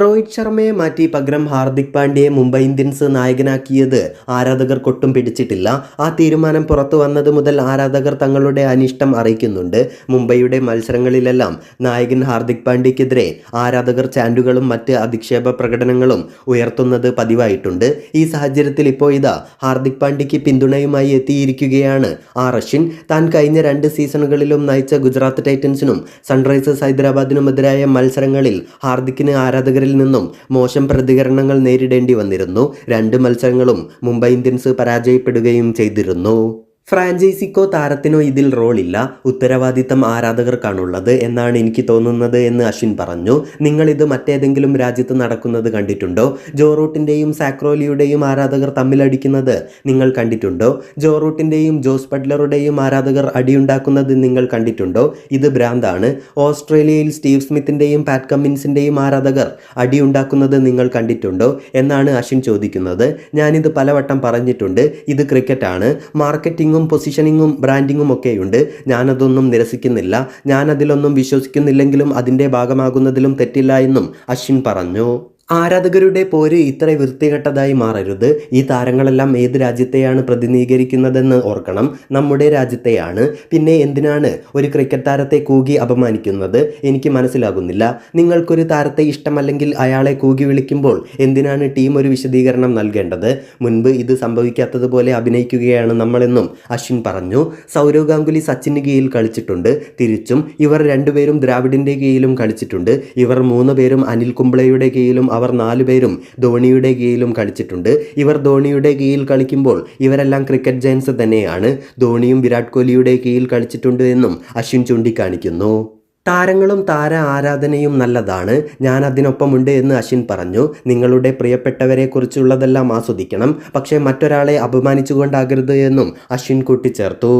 രോഹിത് ശർമ്മയെ മാറ്റി പകരം ഹാർദിക് പാണ്ഡ്യയെ മുംബൈ ഇന്ത്യൻസ് നായകനാക്കിയത് ആരാധകർ കൊട്ടും പിടിച്ചിട്ടില്ല. ആ തീരുമാനം പുറത്തു വന്നത് മുതൽ ആരാധകർ തങ്ങളുടെ അനിഷ്ടം അറിയിക്കുന്നുണ്ട്. മുംബൈയുടെ മത്സരങ്ങളിലെല്ലാം നായകൻ ഹാർദിക് പാണ്ഡ്യക്കെതിരെ ആരാധകർ ചാൻഡുകളും മറ്റ് അധിക്ഷേപ പ്രകടനങ്ങളും ഉയർത്തുന്നത് പതിവായിട്ടുണ്ട്. ഈ സാഹചര്യത്തിൽ ഇപ്പോൾ ഇതാ ഹാർദിക് പാണ്ഡ്യയ്ക്ക് പിന്തുണയുമായി എത്തിയിരിക്കുകയാണ് ആർ അശ്വിൻ താൻ കഴിഞ്ഞ രണ്ട് സീസണുകളിലും നയിച്ച ഗുജറാത്ത് ടൈറ്റൻസിനും സൺറൈസേഴ്സ് ഹൈദരാബാദിനുമെതിരായ മത്സരങ്ങളിൽ ഹാർദിക്കിന് ആരാധകരിൽ നിന്നും മോശം പ്രതികരണങ്ങൾ നേരിടേണ്ടി വന്നിരുന്നു. രണ്ട് മത്സരങ്ങളും മുംബൈ ഇന്ത്യൻസ് പരാജയപ്പെടുകയും ചെയ്തിരുന്നു. ഫ്രാഞ്ചൈസിക്കോ താരത്തിനോ ഇതിൽ റോളില്ല. ഉത്തരവാദിത്തം ആരാധകർക്കാണുള്ളത് എന്നാണ് എനിക്ക് തോന്നുന്നത് എന്ന് അശ്വിൻ പറഞ്ഞു. നിങ്ങളിത് മറ്റേതെങ്കിലും രാജ്യത്ത് നടക്കുന്നത് കണ്ടിട്ടുണ്ടോ? ജോറൂട്ടിന്റെയും സാക്രോലിയുടെയും ആരാധകർ തമ്മിലടിക്കുന്നത് നിങ്ങൾ കണ്ടിട്ടുണ്ടോ? ജോറൂട്ടിന്റെയും ജോസ് പഡ്ലറുടെയും ആരാധകർ അടിയുണ്ടാക്കുന്നത് നിങ്ങൾ കണ്ടിട്ടുണ്ടോ? ഇത് ഭ്രാന്താണ്. ഓസ്ട്രേലിയയിൽ സ്റ്റീവ് സ്മിത്തിന്റെയും പാറ്റ് കമ്മിൻസിന്റെയും ആരാധകർ അടിയുണ്ടാക്കുന്നത് നിങ്ങൾ കണ്ടിട്ടുണ്ടോ എന്നാണ് അശ്വിൻ ചോദിക്കുന്നത്. ഞാനിത് പലവട്ടം പറഞ്ഞിട്ടുണ്ട്. ഇത് ക്രിക്കറ്റാണ്. മാർക്കറ്റിംഗും പൊസിഷനിങ്ങും ബ്രാൻഡിങ്ങും ഒക്കെയുണ്ട്. ഞാനതൊന്നും നിരസിക്കുന്നില്ല. ഞാനതിലൊന്നും വിശ്വസിക്കുന്നില്ലെങ്കിലും അതിന്റെ ഭാഗമാകുന്നതിലും തെറ്റില്ല എന്നും അശ്വിൻ പറഞ്ഞു. ആരാധകരുടെ പോര് ഇത്ര വൃത്തികെട്ടതായി മാറരുത്. ഈ താരങ്ങളെല്ലാം ഏത് രാജ്യത്തെയാണ് പ്രതിനിധീകരിക്കുന്നതെന്ന് ഓർക്കണം. നമ്മുടെ രാജ്യത്തെയാണ്. പിന്നെ എന്തിനാണ് ഒരു ക്രിക്കറ്റ് താരത്തെ കൂകി അപമാനിക്കുന്നത്? എനിക്ക് മനസ്സിലാകുന്നില്ല. നിങ്ങൾക്കൊരു താരത്തെ ഇഷ്ടമല്ലെങ്കിൽ അയാളെ കൂകി വിളിക്കുമ്പോൾ എന്തിനാണ് ടീം ഒരു വിശദീകരണം നൽകേണ്ടത്? മുൻപ് ഇത് സംഭവിക്കാത്തതുപോലെ അഭിനയിക്കുകയാണ് നമ്മളെന്നും അശ്വിൻ പറഞ്ഞു. സൗരവ് ഗാംഗുലി സച്ചിന് കീഴിൽ കളിച്ചിട്ടുണ്ട്. തിരിച്ചും ഇവർ രണ്ടുപേരും ദ്രാവിഡിന്റെ കീഴിലും കളിച്ചിട്ടുണ്ട്. ഇവർ മൂന്ന് പേരും അനിൽ കുംബ്ലയുടെ കീഴിലും അവർ നാലുപേരും ധോണിയുടെ കീഴിലും കളിച്ചിട്ടുണ്ട്. ഇവർ ധോണിയുടെ കീഴിൽ കളിക്കുമ്പോൾ ഇവരെല്ലാം ക്രിക്കറ്റ് ജയൻസ് തന്നെയാണ്. ധോണിയും വിരാട് കോഹ്ലിയുടെ കീഴിൽ കളിച്ചിട്ടുണ്ട് എന്നും അശ്വിൻ ചൂണ്ടിക്കാണിക്കുന്നു. താരങ്ങളും താര ആരാധനയും നല്ലതാണ്. ഞാൻ അതിനൊപ്പമുണ്ട് എന്ന് അശ്വിൻ പറഞ്ഞു. നിങ്ങളുടെ പ്രിയപ്പെട്ടവരെ കുറിച്ചുള്ളതെല്ലാം ആസ്വദിക്കണം. പക്ഷേ മറ്റൊരാളെ അപമാനിച്ചുകൊണ്ടാകരുത് എന്നും അശ്വിൻ കൂട്ടിച്ചേർത്തു.